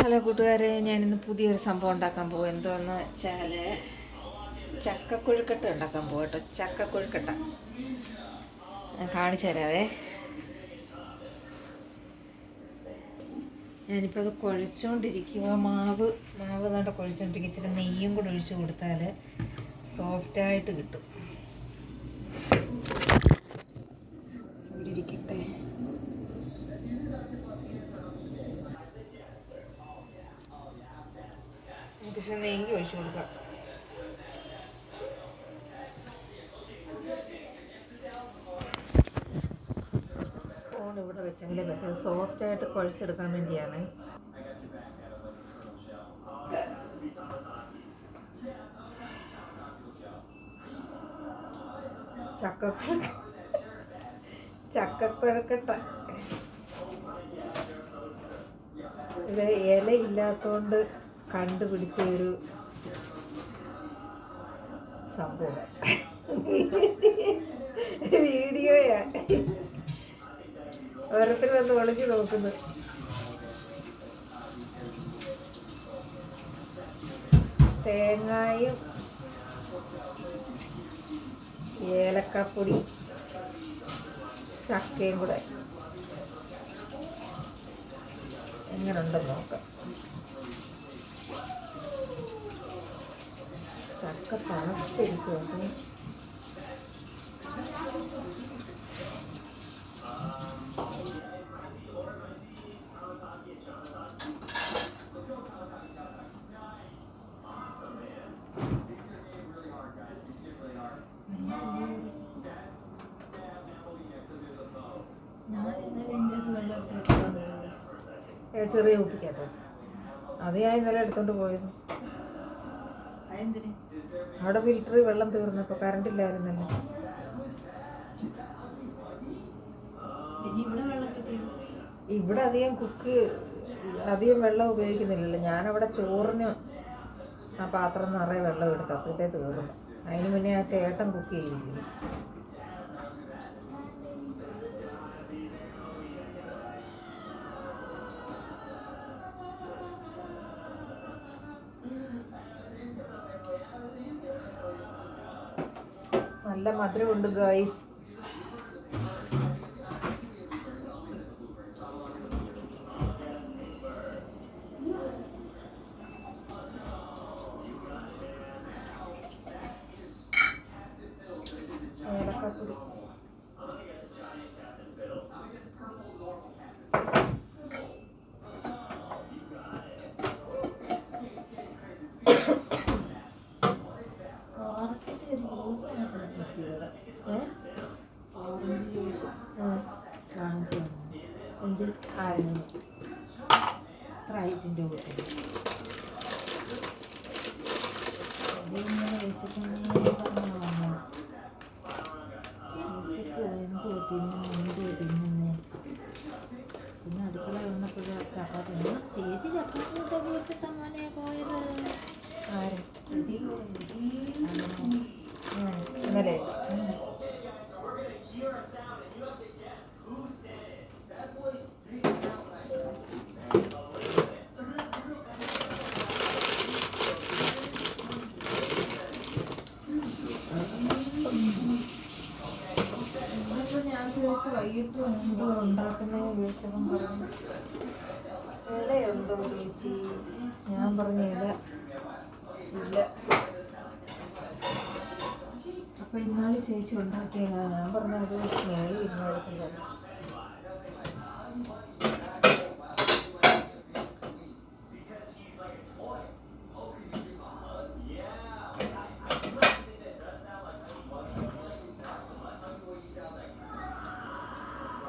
Hello കൂട്ടുകാരെ ഞാനിന്ന് പുതിയൊരു സംഭവം ഉണ്ടാക്കാൻ പോകും. എന്തോന്ന് വെച്ചാൽ ചക്കക്കൊഴുക്കട്ട ഉണ്ടാക്കാൻ പോകും കേട്ടോ. ചക്കക്കൊഴുക്കട്ട ഞാൻ കാണിച്ചു തരാവേ. ഞാനിപ്പോൾ അത് കുഴച്ചുകൊണ്ടിരിക്കുക മാവ് മാവ് നല്ല കുഴച്ചുകൊണ്ടിരിക്കുക ഇച്ചിരി നെയ്യും കൂടെ ഒഴിച്ചു കൊടുത്താൽ സോഫ്റ്റായിട്ട് കിട്ടും ഇവിടെ ഇരിക്കട്ടെ നമുക്ക് ഇച്ചിരി നെയ്യ് ഒഴിച്ചു കൊടുക്കാം ഫോൺ ഇവിടെ വെച്ചെങ്കിലേ പറ്റും. സോഫ്റ്റായിട്ട് കുഴച്ചെടുക്കാൻ വേണ്ടിയാണ്. ചക്കക്കുഴ ചക്കക്കുഴക്കട്ട ഇത് ഇലയില്ലാത്തോണ്ട് കണ്ടുപിടിച്ച ഒരു സംഭവം. വീഡിയോയാ ഓരോരുത്തർ വന്ന് ഒളിഞ്ഞു നോക്കുന്നു. തേങ്ങായും ഏലക്കപ്പൊടി ചക്കയും കൂടെ. എങ്ങനെയുണ്ടെന്ന് നോക്കാം. ചക്ക ചെറിയ കുപ്പിക്കകത്ത്. അത് ഞാൻ ഇന്നലെ എടുത്തോണ്ട് പോയത്. അവിടെ ഫിൽറ്ററിൽ വെള്ളം തീർന്നപ്പോൾ കറണ്ട് ഇല്ലായിരുന്നല്ലോ. ഇവിടെ അധികം കുക്ക് അധികം വെള്ളം ഉപയോഗിക്കുന്നില്ലല്ലോ. ഞാനവിടെ ചോറിന് ആ പാത്രം നിറയെ വെള്ളം എടുത്തു അപ്പോഴത്തേ തീർന്നു. അതിന് മുന്നേ ആ ചേട്ടൻ കുക്ക് ചെയ്തില്ലേ നല്ല മധുരമുണ്ട് ഗൈസ് ഏലക്കപ്പൊടി ഏ? ആ. എന്ത് ആയിരുന്നു സ്പ്രൈറ്റിന്റെ കൂട്ടിൽ അതിങ്ങനെ വിശക്കുന്നേ പറഞ്ഞു വന്നു വിശക്ക് എന്തോ തിന്നുന്നു എന്തോ തിന്നുന്നേ പിന്നെ അടുക്കള വന്നപ്പോഴും ചപ്പാത്തി ആ, ചേച്ചി ചപ്പാത്തി വെച്ചിട്ട് അങ്ങനെ പോയത് ആരും ഇന്നലെ. ഞാൻ ചോദിച്ചു വൈകിട്ട് എന്തോ ഉണ്ടാക്കുന്നതെന്ന് ചോദിച്ചപ്പം പറഞ്ഞു. ഇലയുണ്ടോ ചേച്ചി? ഞാൻ പറഞ്ഞ ഇല. ഇല്ല അപ്പൊ ഇന്നാൾ ചേച്ചി ഉണ്ടാക്കിയതാണ് ഞാൻ പറഞ്ഞത് ഇരുന്നായിരിക്കില്ല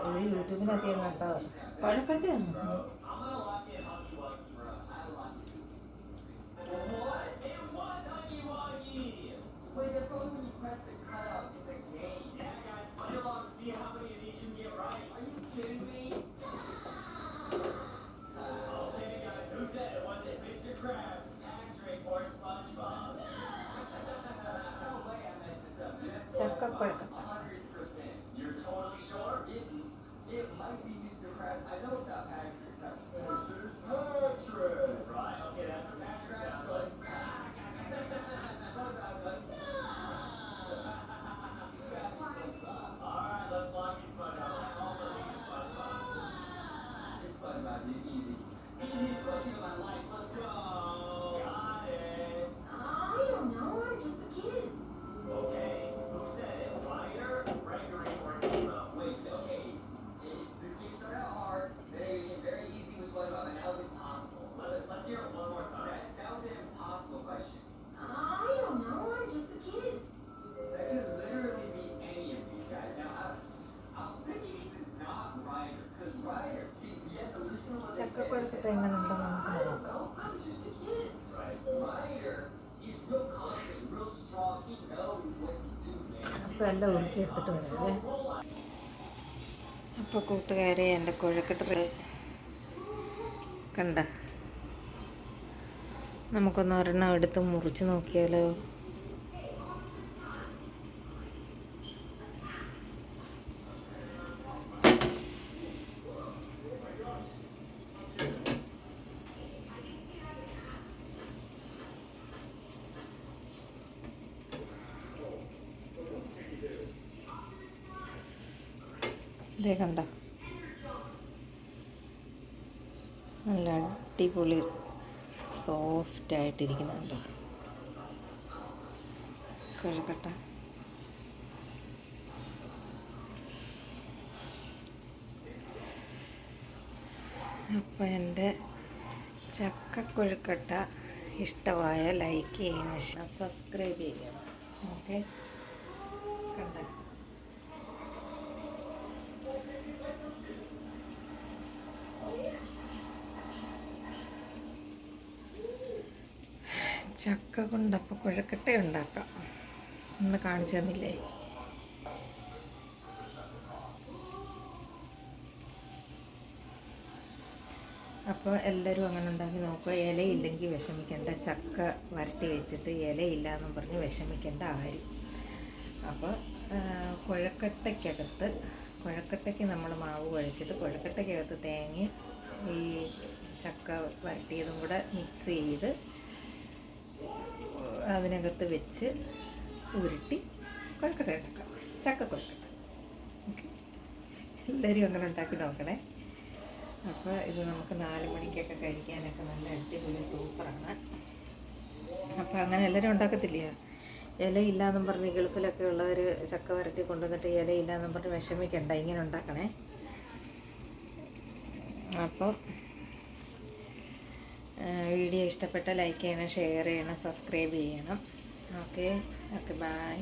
ഇത് യൂട്യൂബിനകത്ത് കേട്ടോ കണ്ടോ в КП. അപ്പോൾ എല്ലാം ഉരുക്കി എടുത്തിട്ട് വരാവേ അപ്പോൾ കൂട്ടുകാരെ എന്റെ കുഴക്കെട്ട് കണ്ട. നമുക്കൊന്ന് ഒരെണ്ണം എടുത്ത് മുറിച്ച് നോക്കിയാലോ? ഇതേ കണ്ട. നല്ല അടിപൊളി സോഫ്റ്റ് ആയിട്ടിരിക്കുന്നുണ്ട് കുഴക്കട്ട അപ്പോൾ എന്റെ ചക്കക്കൊഴുക്കട്ട ഇഷ്ടമായ ലൈക്ക് ചെയ്യുന്ന സബ്സ്ക്രൈബ് ചെയ്യുക ഓക്കെ കണ്ട ചക്ക കൊണ്ടപ്പോൾ കുഴക്കട്ട ഉണ്ടാക്കാം. ഒന്ന് കാണിച്ചു തന്നില്ലേ? അപ്പോൾ എല്ലാവരും അങ്ങനെ ഉണ്ടാക്കി നോക്കുക. ഇലയില്ലെങ്കിൽ വിഷമിക്കേണ്ട. ചക്ക വരട്ടി വെച്ചിട്ട് ഇലയില്ല എന്നും പറഞ്ഞ് വിഷമിക്കേണ്ട ആരും. അപ്പോൾ കുഴക്കട്ടയ്ക്കകത്ത് കുഴക്കട്ടയ്ക്ക് നമ്മൾ മാവ് കുഴച്ചിട്ട് കുഴക്കട്ടയ്ക്കകത്ത് തേങ്ങ ഈ ചക്ക വരട്ടിയതും കൂടെ മിക്സ് ചെയ്ത് അതിനകത്ത് വെച്ച് ഉരുട്ടി കൊഴക്കട്ട ഉണ്ടാക്കാം ചക്ക കൊഴക്കട്ട. ഓക്കെ. എല്ലാവരും അങ്ങനെ ഉണ്ടാക്കി നോക്കണേ. അപ്പോൾ ഇത് നമുക്ക് നാല് മണിക്കൊക്കെ കഴിക്കാനൊക്കെ നല്ല അടിപൊളി സൂപ്പറാണ്. അപ്പോൾ അങ്ങനെ എല്ലാവരും ഉണ്ടാക്കത്തില്ല ഇലയില്ലാന്നും പറഞ്ഞ് ഗൾഫിലൊക്കെ ഉള്ളവർ ചക്ക വരട്ടി കൊണ്ടുവന്നിട്ട് ഇലയില്ലാന്നും പറഞ്ഞ് വിഷമിക്കണ്ട ഇങ്ങനെ ഉണ്ടാക്കണേ. അപ്പം വീഡിയോ ഇഷ്ടപ്പെട്ട ലൈക്ക് ചെയ്യണം ഷെയർ ചെയ്യണം സബ്സ്ക്രൈബ് ചെയ്യണം. Okay okay bye